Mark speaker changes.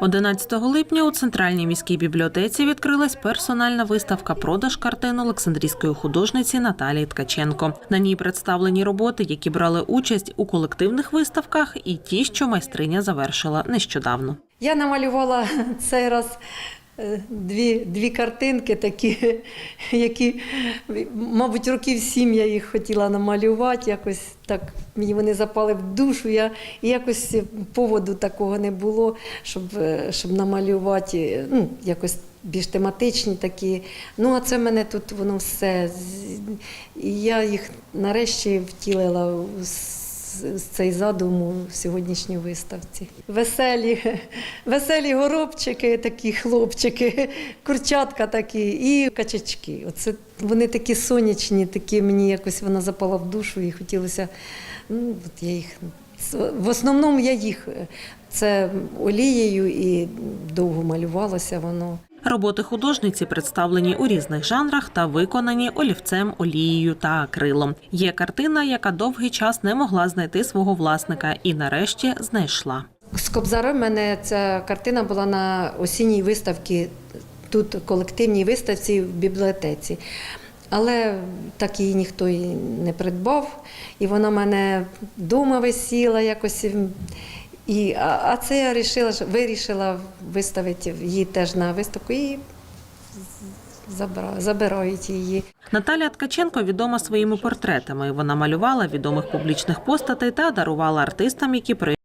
Speaker 1: 11 липня у центральній міській бібліотеці відкрилась персональна виставка продаж картин Олександрійської художниці Наталії Ткаченко. На ній представлені роботи, які брали участь у колективних виставках, і ті, що майстриня завершила нещодавно.
Speaker 2: Я намалювала цей раз дві, дві картинки, такі, які, мабуть, років сім я їх хотіла намалювати. Якось так мені вони запали в душу. Я, якось поводу такого не було, щоб, е, щоб намалювати е, ну, якось більш тематичні такі. Ну, а це в мене тут воно все. І я їх нарешті втілила у цей задум у сьогоднішній виставці. Веселі, веселі горобчики, такі хлопчики, курчатка такі і качачки. Оце вони такі сонячні, такі мені якось вона запала в душу і хотілося. Ну, от я їх в основному я їх це олією і довго малювалося воно.
Speaker 1: Роботи художниці представлені у різних жанрах та виконані олівцем, олією та акрилом. Є картина, яка довгий час не могла знайти свого власника, і нарешті знайшла.
Speaker 2: З Кобзарем мене ця картина була на осінній виставці, тут колективній виставці в бібліотеці. Але так її ніхто і не придбав. І вона мене вдома висіла якось. І, а, а це я вирішила, вирішила виставити її теж на виставку і забирають її.
Speaker 1: Наталія Ткаченко відома своїми портретами. Вона малювала відомих публічних постатей та дарувала артистам, які приїжджали